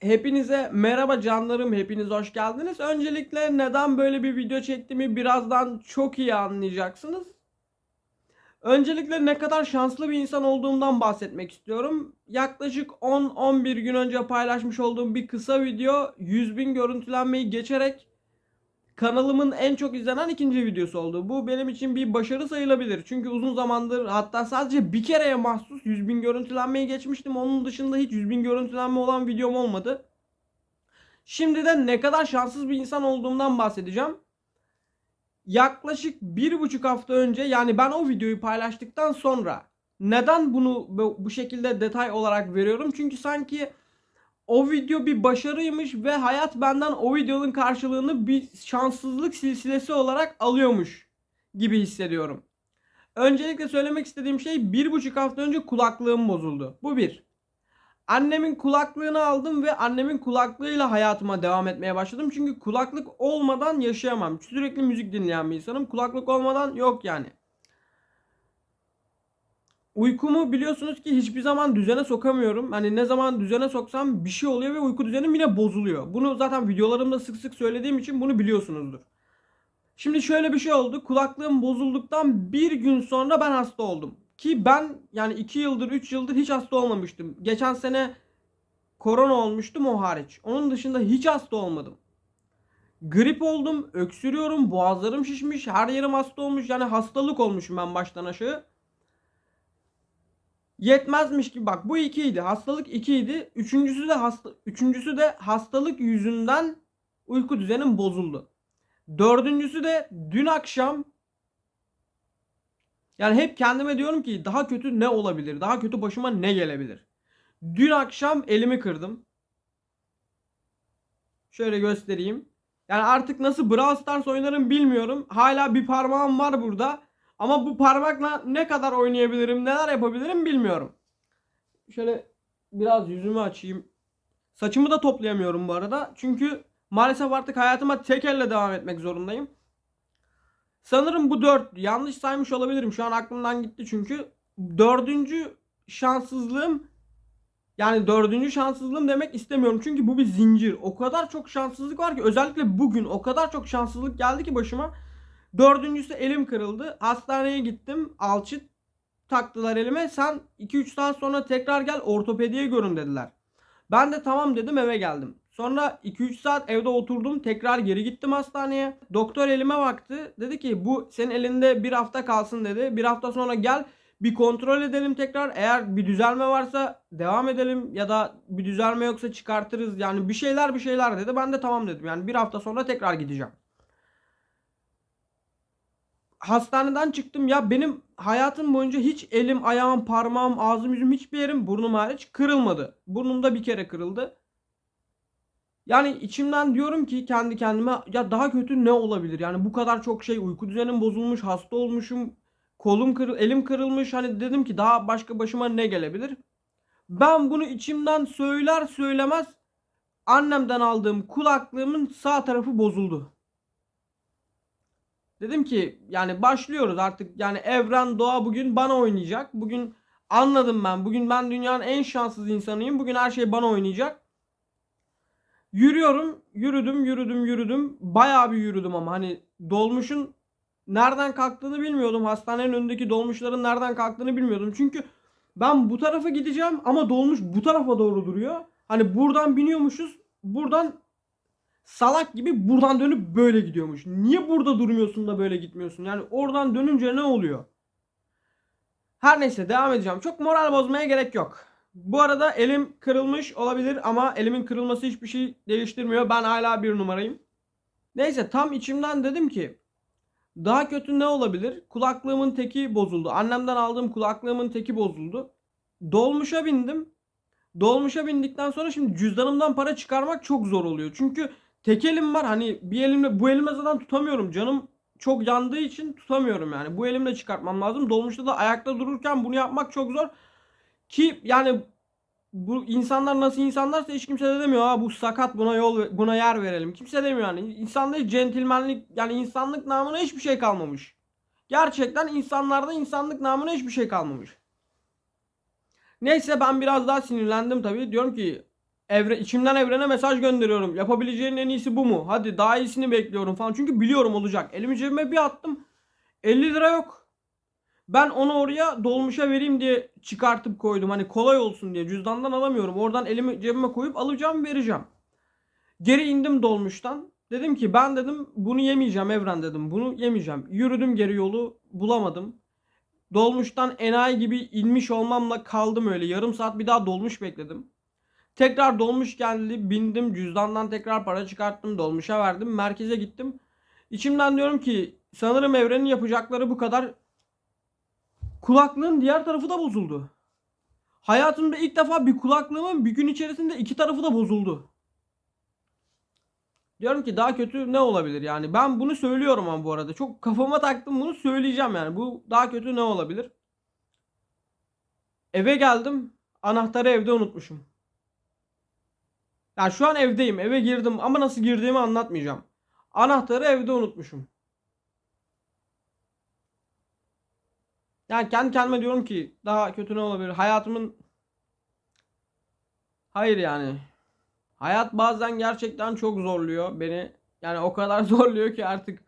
Hepinize merhaba canlarım, hepiniz hoş geldiniz. Öncelikle neden böyle bir video çektiğimi birazdan çok iyi anlayacaksınız. Öncelikle ne kadar şanslı bir insan olduğumdan bahsetmek istiyorum. Yaklaşık 10-11 gün önce paylaşmış olduğum bir kısa video 100.000 görüntülenmeyi geçerek kanalımın en çok izlenen ikinci videosu oldu. Bu benim için bir başarı sayılabilir. Çünkü uzun zamandır hatta sadece bir kereye mahsus 100.000 görüntülenmeyi geçmiştim. Onun dışında hiç 100.000 görüntülenme olan videom olmadı. Şimdi de ne kadar şanssız bir insan olduğumdan bahsedeceğim. Yaklaşık bir buçuk hafta önce yani ben o videoyu paylaştıktan sonra neden bunu bu bu şekilde detay olarak veriyorum? Çünkü sanki o video bir başarıymış ve hayat benden o videonun karşılığını bir şanssızlık silsilesi olarak alıyormuş gibi hissediyorum. Öncelikle söylemek istediğim şey bir buçuk hafta önce kulaklığım bozuldu. Bu bir. Annemin kulaklığını aldım ve annemin kulaklığıyla hayatıma devam etmeye başladım. Çünkü kulaklık olmadan yaşayamam. Sürekli müzik dinleyen bir insanım. Kulaklık olmadan yok yani. Uykumu biliyorsunuz ki hiçbir zaman düzene sokamıyorum. Hani ne zaman düzene soksam bir şey oluyor ve uyku düzenim yine bozuluyor. Bunu zaten videolarımda sık sık söylediğim için bunu biliyorsunuzdur. Şimdi şöyle bir şey oldu. Kulaklığım bozulduktan bir gün sonra ben hasta oldum. Ki ben yani 2 yıldır 3 yıldır hiç hasta olmamıştım. Geçen sene korona olmuştum o hariç. Onun dışında hiç hasta olmadım. Grip oldum, öksürüyorum, boğazlarım şişmiş, her yerim hasta olmuş. Yani hastalık olmuşum ben baştan aşağı. Yetmezmiş gibi bak bu ikiydi. Hastalık ikiydi. Üçüncüsü de hasta üçüncüsü de hastalık yüzünden uyku düzenim bozuldu. Dördüncüsü de dün akşam yani hep kendime diyorum ki daha kötü ne olabilir? Daha kötü başıma ne gelebilir? Dün akşam elimi kırdım. Şöyle göstereyim. Yani artık nasıl Brawl Stars oynarım bilmiyorum. Hala bir parmağım var burada. Ama bu parmakla ne kadar oynayabilirim, neler yapabilirim bilmiyorum. Şöyle biraz yüzümü açayım. Saçımı da toplayamıyorum bu arada. Çünkü maalesef artık hayatıma tek elle devam etmek zorundayım. Sanırım bu 4. Yanlış saymış olabilirim. Şu an aklımdan gitti çünkü. Dördüncü şanssızlığım yani dördüncü şanssızlığım demek istemiyorum. Çünkü bu bir zincir. O kadar çok şanssızlık var ki özellikle bugün o kadar çok şanssızlık geldi ki başıma. Dördüncüsü elim kırıldı. Hastaneye gittim. Alçı taktılar elime. Sen 2-3 saat sonra tekrar gel ortopediye görün dediler. Ben de tamam dedim eve geldim. Sonra 2-3 saat evde oturdum. Tekrar geri gittim hastaneye. Doktor elime baktı. Dedi ki bu senin elinde bir hafta kalsın dedi. Bir hafta sonra gel bir kontrol edelim tekrar. Eğer bir düzelme varsa devam edelim ya da bir düzelme yoksa çıkartırız. Yani bir şeyler bir şeyler dedi. Ben de tamam dedim. Yani bir hafta sonra tekrar gideceğim. Hastaneden çıktım ya benim hayatım boyunca hiç elim, ayağım, parmağım, ağzım, yüzüm hiçbir yerim burnum hariç kırılmadı. Burnumda bir kere kırıldı. Yani içimden diyorum ki kendi kendime ya daha kötü ne olabilir? Yani bu kadar çok şey uyku düzenim bozulmuş, hasta olmuşum, kolum kır, elim kırılmış. Hani dedim ki daha başka başıma ne gelebilir? Ben bunu içimden söyler söylemez annemden aldığım kulaklığımın sağ tarafı bozuldu. Dedim ki yani başlıyoruz artık yani evren doğa bugün bana oynayacak. Bugün anladım ben. Bugün ben dünyanın en şanssız insanıyım. Bugün her şey bana oynayacak. Yürüyorum. Yürüdüm, yürüdüm, yürüdüm. Bayağı bir yürüdüm ama hani dolmuşun nereden kalktığını bilmiyordum. Hastanenin önündeki dolmuşların nereden kalktığını bilmiyordum. Çünkü ben bu tarafa gideceğim ama dolmuş bu tarafa doğru duruyor. Hani buradan biniyormuşuz. Buradan salak gibi buradan dönüp böyle gidiyormuş. Niye burada durmuyorsun da böyle gitmiyorsun? Yani oradan dönünce ne oluyor? Her neyse devam edeceğim. Çok moral bozmaya gerek yok. Bu arada elim kırılmış olabilir ama elimin kırılması hiçbir şey değiştirmiyor. Ben hala bir numarayım. Neyse tam içimden dedim ki daha kötü ne olabilir? Kulaklığımın teki bozuldu. Annemden aldığım kulaklığımın teki bozuldu. Dolmuşa bindim. Dolmuşa bindikten sonra şimdi cüzdanımdan para çıkarmak çok zor oluyor. Çünkü tek elim var. Hani bir elimle bu elimle zaten tutamıyorum. Canım çok yandığı için tutamıyorum yani. Bu elimle çıkartmam lazım. Dolmuşta da ayakta dururken bunu yapmak çok zor. Ki yani bu insanlar nasıl insanlarsa hiç kimse de demiyor ha bu sakat buna yol buna yer verelim. Kimse demiyor yani. İnsanda centilmenlik yani insanlık namına hiçbir şey kalmamış. Gerçekten insanlarda insanlık namına hiçbir şey kalmamış. Neyse ben biraz daha sinirlendim tabii. Diyorum ki Evre, içimden evrene mesaj gönderiyorum. Yapabileceğin en iyisi bu mu? Hadi daha iyisini bekliyorum falan. Çünkü biliyorum olacak. Elimi cebime bir attım. 50 lira yok. Ben onu oraya dolmuşa vereyim diye çıkartıp koydum. Hani kolay olsun diye. Cüzdandan alamıyorum. Oradan elimi cebime koyup alacağım vereceğim. Geri indim dolmuştan. Dedim ki ben dedim bunu yemeyeceğim Evren dedim. Bunu yemeyeceğim. Yürüdüm geri yolu bulamadım. Dolmuştan enayi gibi inmiş olmamla kaldım öyle. Yarım saat bir daha dolmuş bekledim. Tekrar dolmuş geldi. Bindim cüzdandan tekrar para çıkarttım. Dolmuşa verdim. Merkeze gittim. İçimden diyorum ki sanırım evrenin yapacakları bu kadar. Kulaklığın diğer tarafı da bozuldu. Hayatımda ilk defa bir kulaklığımın bir gün içerisinde iki tarafı da bozuldu. Diyorum ki daha kötü ne olabilir yani. Ben bunu söylüyorum ama bu arada. Çok kafama taktım bunu söyleyeceğim yani. Bu daha kötü ne olabilir? Eve geldim. Anahtarı evde unutmuşum. Ya şu an evdeyim. Eve girdim ama nasıl girdiğimi anlatmayacağım. Anahtarı evde unutmuşum. Yani kendi kendime diyorum ki daha kötü ne olabilir? Hayatımın Hayır yani. Hayat bazen gerçekten çok zorluyor beni. Yani o kadar zorluyor ki artık.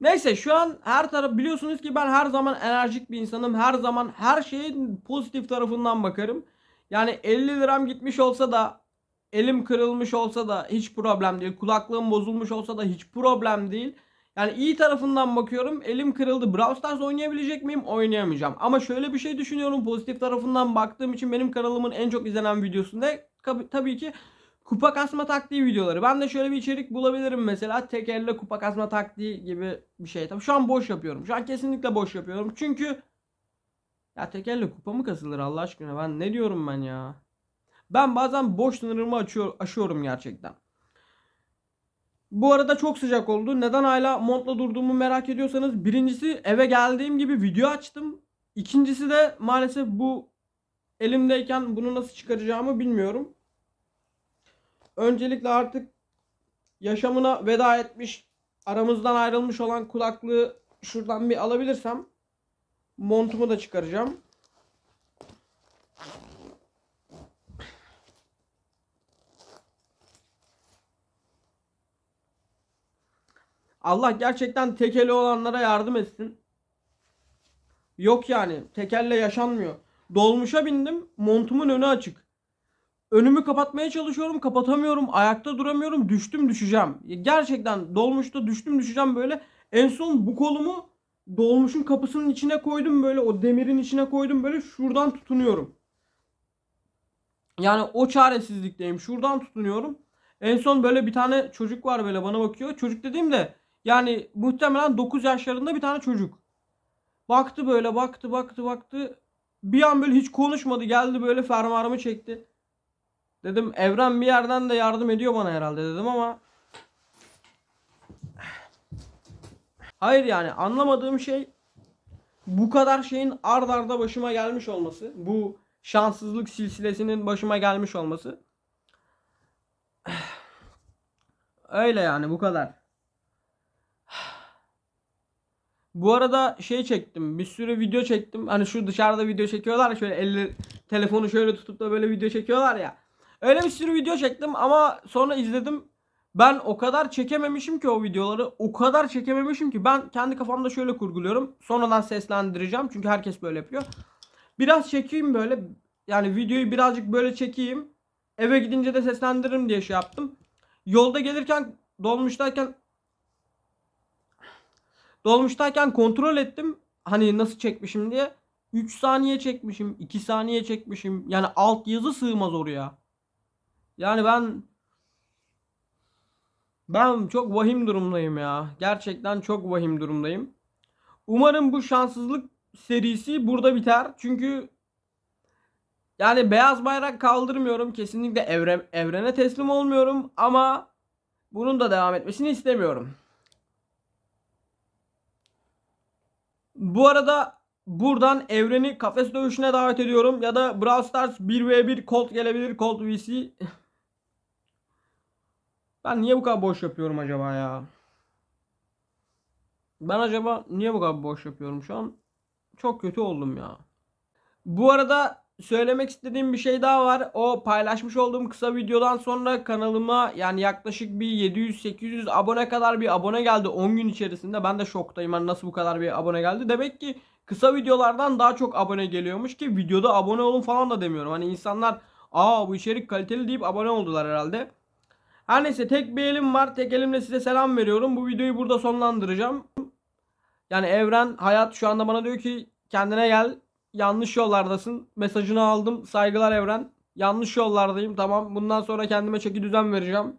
Neyse şu an her taraf biliyorsunuz ki ben her zaman enerjik bir insanım. Her zaman her şeyin pozitif tarafından bakarım. Yani 50 liram gitmiş olsa da elim kırılmış olsa da hiç problem değil. Kulaklığım bozulmuş olsa da hiç problem değil. Yani iyi tarafından bakıyorum. Elim kırıldı. Brawl Stars oynayabilecek miyim? Oynayamayacağım. Ama şöyle bir şey düşünüyorum. Pozitif tarafından baktığım için benim kanalımın en çok izlenen videosunda tabi- tabii ki kupa kasma taktiği videoları. Ben de şöyle bir içerik bulabilirim mesela. Tek elle kupa kasma taktiği gibi bir şey. Tabii şu an boş yapıyorum. Şu an kesinlikle boş yapıyorum. Çünkü ya tek elle kupa mı kasılır Allah aşkına? Ben ne diyorum ben ya? Ben bazen boş sınırımı açıyor, aşıyorum gerçekten. Bu arada çok sıcak oldu. Neden hala montla durduğumu merak ediyorsanız birincisi eve geldiğim gibi video açtım. İkincisi de maalesef bu elimdeyken bunu nasıl çıkaracağımı bilmiyorum. Öncelikle artık yaşamına veda etmiş, aramızdan ayrılmış olan kulaklığı şuradan bir alabilirsem montumu da çıkaracağım. Allah gerçekten tekeli olanlara yardım etsin. Yok yani tekelle yaşanmıyor. Dolmuşa bindim montumun önü açık. Önümü kapatmaya çalışıyorum kapatamıyorum ayakta duramıyorum düştüm düşeceğim. Gerçekten dolmuşta düştüm düşeceğim böyle. En son bu kolumu dolmuşun kapısının içine koydum böyle o demirin içine koydum böyle şuradan tutunuyorum. Yani o çaresizlikteyim şuradan tutunuyorum. En son böyle bir tane çocuk var böyle bana bakıyor. Çocuk dediğim de yani muhtemelen 9 yaşlarında bir tane çocuk. Baktı böyle baktı baktı baktı. Bir an böyle hiç konuşmadı geldi böyle fermuarımı çekti. Dedim evren bir yerden de yardım ediyor bana herhalde dedim ama. Hayır yani anlamadığım şey bu kadar şeyin ard arda başıma gelmiş olması. Bu şanssızlık silsilesinin başıma gelmiş olması. Öyle yani bu kadar. Bu arada şey çektim. Bir sürü video çektim. Hani şu dışarıda video çekiyorlar ya şöyle elle telefonu şöyle tutup da böyle video çekiyorlar ya. Öyle bir sürü video çektim ama sonra izledim. Ben o kadar çekememişim ki o videoları. O kadar çekememişim ki ben kendi kafamda şöyle kurguluyorum. Sonradan seslendireceğim çünkü herkes böyle yapıyor. Biraz çekeyim böyle. Yani videoyu birazcık böyle çekeyim. Eve gidince de seslendiririm diye şey yaptım. Yolda gelirken dolmuştayken Dolmuştayken kontrol ettim. Hani nasıl çekmişim diye. 3 saniye çekmişim. 2 saniye çekmişim. Yani alt yazı sığmaz oraya. Yani ben ben çok vahim durumdayım ya. Gerçekten çok vahim durumdayım. Umarım bu şanssızlık serisi burada biter. Çünkü yani beyaz bayrak kaldırmıyorum. Kesinlikle evre, evrene teslim olmuyorum ama bunun da devam etmesini istemiyorum. Bu arada buradan evreni kafes dövüşüne davet ediyorum. Ya da Brawl Stars 1v1 Colt gelebilir. Colt vs. ben niye bu kadar boş yapıyorum acaba ya? Ben acaba niye bu kadar boş yapıyorum şu an? Çok kötü oldum ya. Bu arada söylemek istediğim bir şey daha var. O paylaşmış olduğum kısa videodan sonra kanalıma yani yaklaşık bir 700-800 abone kadar bir abone geldi 10 gün içerisinde. Ben de şoktayım. Hani nasıl bu kadar bir abone geldi? Demek ki kısa videolardan daha çok abone geliyormuş ki videoda abone olun falan da demiyorum. Hani insanlar aa bu içerik kaliteli deyip abone oldular herhalde. Her neyse tek bir elim var. Tek elimle size selam veriyorum. Bu videoyu burada sonlandıracağım. Yani Evren Hayat şu anda bana diyor ki kendine gel. Yanlış yollardasın. Mesajını aldım. Saygılar Evren. Yanlış yollardayım. Tamam. Bundan sonra kendime çeki düzen vereceğim.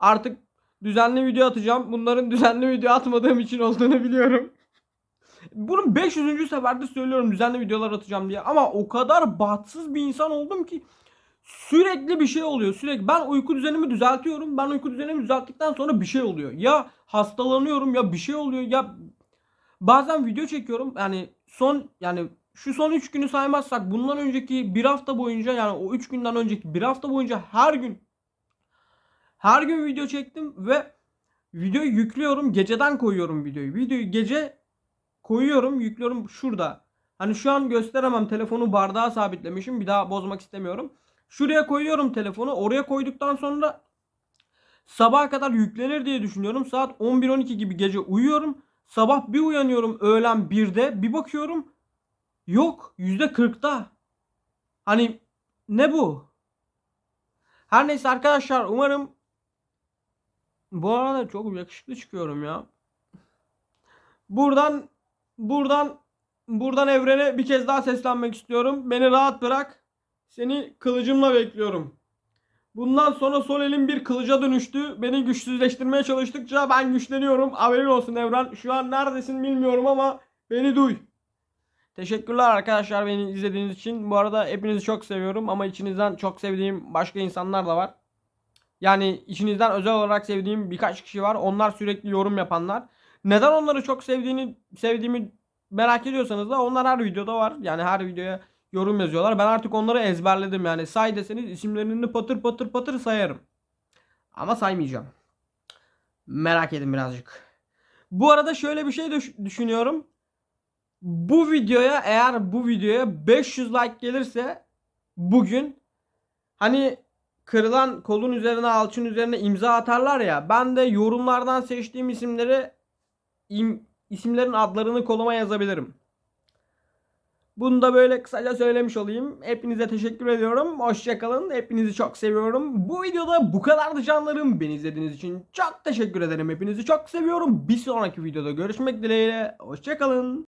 Artık düzenli video atacağım. Bunların düzenli video atmadığım için olduğunu biliyorum. Bunu 500. seferde söylüyorum düzenli videolar atacağım diye. Ama o kadar bahtsız bir insan oldum ki sürekli bir şey oluyor. Sürekli ben uyku düzenimi düzeltiyorum. Ben uyku düzenimi düzelttikten sonra bir şey oluyor. Ya hastalanıyorum ya bir şey oluyor ya bazen video çekiyorum. Yani son yani şu son 3 günü saymazsak bundan önceki bir hafta boyunca yani o 3 günden önceki bir hafta boyunca her gün her gün video çektim ve videoyu yüklüyorum. Geceden koyuyorum videoyu. Videoyu gece koyuyorum, yüklüyorum şurada. Hani şu an gösteremem. Telefonu bardağa sabitlemişim. Bir daha bozmak istemiyorum. Şuraya koyuyorum telefonu. Oraya koyduktan sonra sabaha kadar yüklenir diye düşünüyorum. Saat 11-12 gibi gece uyuyorum. Sabah bir uyanıyorum öğlen 1'de. Bir bakıyorum yok %40'da. Hani ne bu? Her neyse arkadaşlar umarım bu arada çok yakışıklı çıkıyorum ya. Buradan buradan buradan evrene bir kez daha seslenmek istiyorum. Beni rahat bırak. Seni kılıcımla bekliyorum. Bundan sonra sol elim bir kılıca dönüştü. Beni güçsüzleştirmeye çalıştıkça ben güçleniyorum. Haberin olsun Evren. Şu an neredesin bilmiyorum ama beni duy. Teşekkürler arkadaşlar beni izlediğiniz için. Bu arada hepinizi çok seviyorum ama içinizden çok sevdiğim başka insanlar da var. Yani içinizden özel olarak sevdiğim birkaç kişi var. Onlar sürekli yorum yapanlar. Neden onları çok sevdiğini sevdiğimi merak ediyorsanız da onlar her videoda var. Yani her videoya yorum yazıyorlar. Ben artık onları ezberledim yani. Say deseniz isimlerini patır patır patır sayarım. Ama saymayacağım. Merak edin birazcık. Bu arada şöyle bir şey düş- düşünüyorum. Bu videoya eğer bu videoya 500 like gelirse bugün hani kırılan kolun üzerine alçın üzerine imza atarlar ya. Ben de yorumlardan seçtiğim isimleri im, isimlerin adlarını koluma yazabilirim. Bunu da böyle kısaca söylemiş olayım. Hepinize teşekkür ediyorum. Hoşçakalın. Hepinizi çok seviyorum. Bu videoda bu kadardı canlarım. Beni izlediğiniz için çok teşekkür ederim. Hepinizi çok seviyorum. Bir sonraki videoda görüşmek dileğiyle. Hoşçakalın.